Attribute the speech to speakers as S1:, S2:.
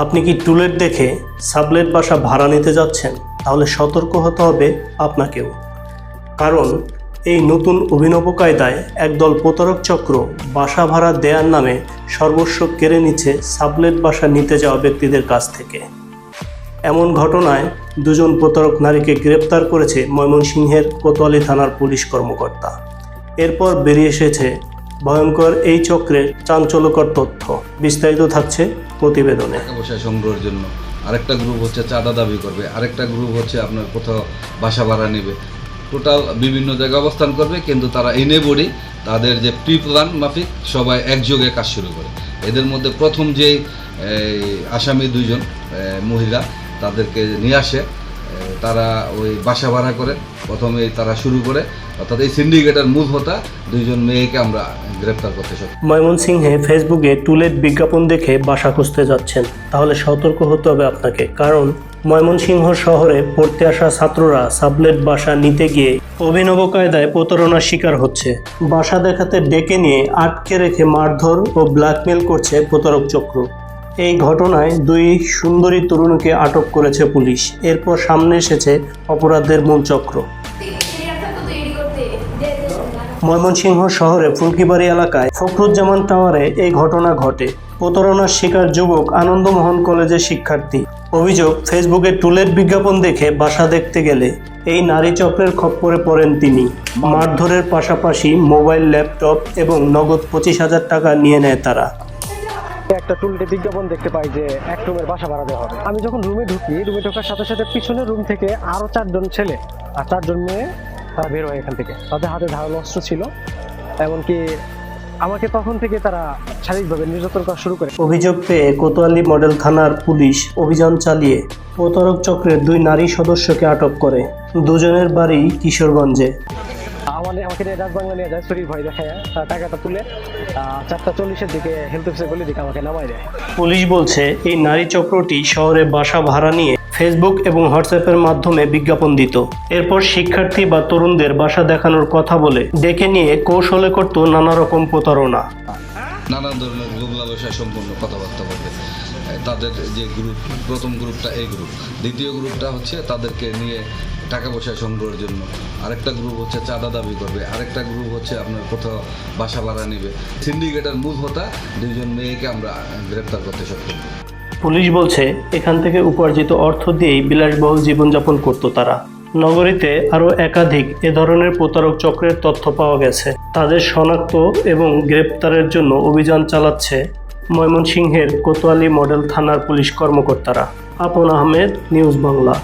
S1: আপনি কি টুলেট দেখে সাবলেট বাসা ভাড়া নিতে যাচ্ছেন? তাহলে সতর্ক হতে হবে আপনাকেও। কারণ এই নতুন অভিনব কায়দায় একদল প্রতারক চক্র বাসা ভাড়া দেওয়ার নামে সর্বস্ব কেড়ে নিচ্ছে সাবলেট বাসা নিতে যাওয়া ব্যক্তিদের কাছ থেকে। এমন ঘটনায় দুজন প্রতারক নারীকে গ্রেপ্তার করেছে ময়মনসিংহের কোতোয়ালি থানার পুলিশ কর্মকর্তা। এরপর বেরিয়ে এসেছে ভয়ঙ্কর এই চক্রের চাঞ্চল্যকর তথ্য। বিস্তারিত থাকছে প্রতিবেদনে।
S2: সংগ্রহের জন্য আরেকটা গ্রুপ হচ্ছে চাঁদা দাবি করবে আরেকটা গ্রুপ হচ্ছে আপনার কোথাও বাসা ভাড়া নেবে। টোটাল বিভিন্ন জায়গায় অবস্থান করবে কিন্তু তারা এনে বডি তাদের যে প্রি প্ল্যান মাফিক সবাই একযোগে কাজ শুরু করে। এদের মধ্যে প্রথম এই, আসামি দুইজন এ, মহিলা তাদেরকে নিয়ে আসে। তারা ওই বাসা ভাড়া করে প্রথমে তারা শুরু করে। অর্থাৎ এই সিন্ডিকেটের মূল হোতা, দুইজন মেয়েকে আমরা গ্রেপ্তার করতে সক্ষম।
S1: ময়মনসিংহে ফেসবুকে টুলেট বিজ্ঞাপন দেখে বাসা খুঁজতে যাচ্ছেন। তাহলে সতর্ক হতে হবে আপনাকে। কারণ ময়মনসিংহ শহরে পড়তে আসা ছাত্ররা সাবলেট বাসা নিতে গিয়ে অভিনব কায়দায় প্রতারণার শিকার হচ্ছে। বাসা দেখাতে ডেকে নিয়ে আটকে রেখে মারধর ও ব্ল্যাকমেল করছে প্রতারক চক্র। এই ঘটনায় দুই সুন্দরী তরুণীকে আটক করেছে পুলিশ। এরপর সামনে এসেছে অপরাধের মূল চক্র। ময়মনসিংহ শহরে ফুলকিবাড়ি এলাকায় ফখরুজ্জামান টাওয়ারে এই ঘটনা ঘটে। প্রতারণার শিকার যুবক আনন্দমোহন কলেজের শিক্ষার্থী। অভিযোগ, ফেসবুকে টুলেট বিজ্ঞাপন দেখে বাসা দেখতে গেলে। এই নারী চক্রের খপ্পরে পড়েন তিনি। মারধরের পাশাপাশি মোবাইল, ল্যাপটপ এবং নগদ পঁচিশ হাজার টাকা নিয়ে নেয় তারা।
S3: একটা টুলটে বিজ্ঞাপন দেখতে পাই যে এক রুমের বাসা ভাড়া দেওয়া হবে। আমি যখন রুমে ঢুকি, রুমে ঢোকার সাথে সাথে পিছনের রুম থেকে আরও চারজন ছেলে আর চারজন মেয়ে তারা বের হয় এখান থেকে। তাদের হাতে ধারালো অস্ত্র ছিল, এমনকি আমাকে তখন থেকে তারা শারীরিকভাবে নির্যাতন করা শুরু করে।
S1: অভিযোগ পেয়ে কোতোয়ালি মডেল থানার পুলিশ অভিযান চালিয়ে প্রতারক চক্রের দুই নারী সদস্যকে আটক করে। দুজনের বাড়ি কিশোরগঞ্জে।
S3: আমাদের আমাকে নিয়ে রাজবাংলা নিয়ে যায় শরীর ভয় দেখায় টাকাটা তুলে চারটা চল্লিশের দিকে হেলথ অফিসে গলি দিকে আমাকে নামাই দেয়।
S1: পুলিশ বলছে এই নারী চক্রটি শহরে বাসা ভাড়া নিয়ে ফেসবুক এবং হোয়াটসঅ্যাপের মাধ্যমে বিজ্ঞাপন দিত। এরপর শিক্ষার্থী বা তরুণদের বাসা দেখানোর কথা বলে ডেকে নিয়ে কৌশলে করত নানা রকম প্রতারণা।
S2: নানান ধরনের লোভ লালসা সম্পন্ন কথাবার্তা বলবে তাদের যে গ্রুপ প্রথম গ্রুপটা এই গ্রুপ দ্বিতীয় গ্রুপটা হচ্ছে তাদেরকে নিয়ে টাকা পয়সা সংগ্রহের জন্য। আরেকটা গ্রুপ হচ্ছে চাঁদা দাবি করবে। আরেকটা গ্রুপ হচ্ছে আপনার কোথাও বাসা ভাড়া নেবে। সিন্ডিকেটের মূল হোতা, দুইজন মেয়েকে আমরা গ্রেপ্তার করতে সক্ষম।
S1: পুলিশ বলছে, এখান থেকে উপার্জিত অর্থ দিয়েই বিলাসবহুল জীবনযাপন করত তারা। নগরীতে আরও একাধিক এ ধরনের প্রতারক চক্রের তথ্য পাওয়া গেছে। তাদের শনাক্ত এবং গ্রেপ্তারের জন্য অভিযান চালাচ্ছে ময়মনসিংহের কোতোয়ালি মডেল থানার পুলিশ কর্মকর্তারা। আপন আহমেদ, নিউজ বাংলা।